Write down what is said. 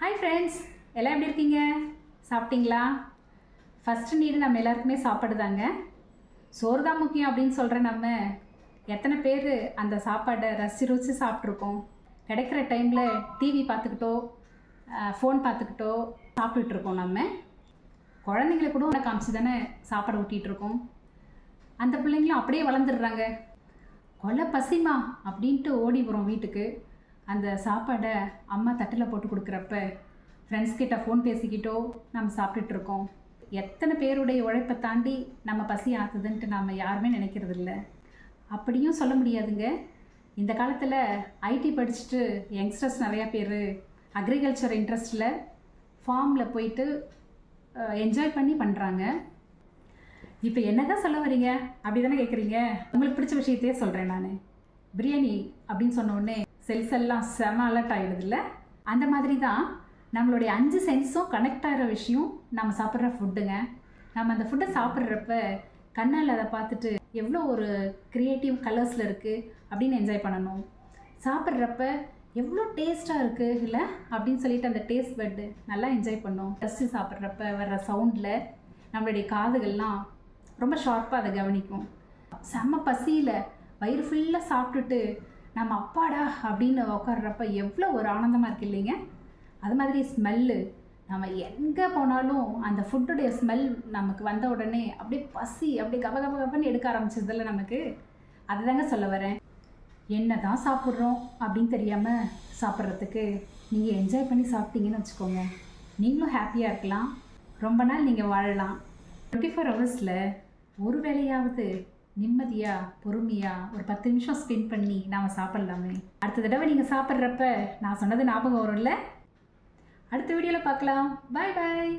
Hi friends எல்லாம் எப்படி இருக்கீங்க? சாப்பிட்டீங்களா? ஃபஸ்ட்டு நீடு நம்ம எல்லாருக்குமே சாப்பாடு தாங்க. சோறு தான் முக்கியம் அப்படின்னு சொல்கிற நம்ம. எத்தனை பேர் அந்த சாப்பாடை ரசி ருசி சாப்பிட்ருக்கோம் கிடைக்கிற டைமில் டிவி பார்த்துக்கிட்டோ ஃபோன் பார்த்துக்கிட்டோ சாப்பிட்டுட்ருக்கோம் நம்ம. குழந்தைங்களை கூட உன்னை காமிச்சு தானே சாப்பாடு ஊட்டிகிட்டு இருக்கோம் அந்த பிள்ளைங்களும் அப்படியே வளர்ந்துடுறாங்க. கொலை பசிமா அப்படின்ட்டு ஓடி வரும் வீட்டுக்கு. அந்த சாப்பாடை அம்மா தட்டில் போட்டு கொடுக்குறப்ப ஃப்ரெண்ட்ஸ் கிட்ட ஃபோன் பேசிக்கிட்டோ நம்ம சாப்பிட்டுட்ருக்கோம் எத்தனை பேருடைய உழைப்பை தாண்டி நம்ம பசி ஆத்துதுன்ட்டு நாம் யாருமே நினைக்கிறது இல்லை அப்படியும் சொல்ல முடியாதுங்க. இந்த காலத்தில் ஐடி படிச்சுட்டு யங்ஸ்டர்ஸ் நிறையா பேர் அக்ரிகல்ச்சர் இன்ட்ரெஸ்ட்டில் ஃபார்மில் போயிட்டு என்ஜாய் பண்ணி பண்ணுறாங்க இப்போ என்னதான் சொல்ல வரீங்க அப்படி தானே கேட்குறீங்க உங்களுக்கு பிடிச்ச விஷயத்தையே சொல்கிறேன் நான். பிரியாணி அப்படின்னு சொன்ன உடனே செல்ஸ் எல்லாம் செம அலர்ட் ஆகிடுதுல்ல அந்த மாதிரி தான் நம்மளுடைய அஞ்சு சென்ஸும் கனெக்ட் ஆகிற விஷயம் நம்ம சாப்பிட்ற ஃபுட்டுங்க நம்ம அந்த ஃபுட்டை சாப்பிட்றப்ப கண்ணால் அதை பார்த்துட்டு எவ்வளோ ஒரு க்ரியேட்டிவ் கலர்ஸில் இருக்குது அப்படின்னு என்ஜாய் பண்ணணும். சாப்பிட்றப்ப எவ்வளோ டேஸ்ட்டாக இருக்குது இல்லை? அப்படின்னு சொல்லிட்டு அந்த டேஸ்ட் பட்டு நல்லா என்ஜாய் பண்ணோம் டஸ்ட்டு சாப்பிட்றப்ப வர்ற சவுண்டில் நம்மளுடைய காதுகள்லாம் ரொம்ப ஷார்ப்பாக அதை கவனிக்கும். செம்ம பசியில் வயிறு ஃபுல்லாக சாப்பிட்டுட்டு நம்ம அப்பாடா அப்படின்னு உட்கார்றப்ப எவ்வளோ ஒரு ஆனந்தமாக இருக்கு இல்லைங்க? அது மாதிரி ஸ்மெல்லு. நம்ம எங்கே போனாலும் அந்த ஃபுட்டுடைய ஸ்மெல் நமக்கு வந்த உடனே அப்படியே பசி அப்படியே கப கப கபன்னு எடுக்க ஆரம்பிச்சதில்ல நமக்கு. அதுதாங்க சொல்ல வரேன். என்ன தான் சாப்பிட்றோம் அப்படின்னு தெரியாமல் சாப்பிட்றதுக்கு நீங்கள் என்ஜாய் பண்ணி சாப்பிட்டீங்கன்னு வச்சுக்கோங்க. நீங்களும் ஹாப்பியாக இருக்கலாம். ரொம்ப நாள் நீங்கள் வாழலாம். டுவெண்ட்டி ஃபோர் ஹவர்ஸில் ஒரு வேளையாவது நிம்மதியாக பொறுமையாக ஒரு பத்து நிமிஷம் ஸ்பெண்ட் பண்ணி நாம் சாப்பிட்லாமே. அடுத்த தடவை நீங்கள் சாப்பிட்றப்ப நான் சொன்னது ஞாபகம் வரும்ல? அடுத்த வீடியோவில் பார்க்கலாம். பாய் பாய்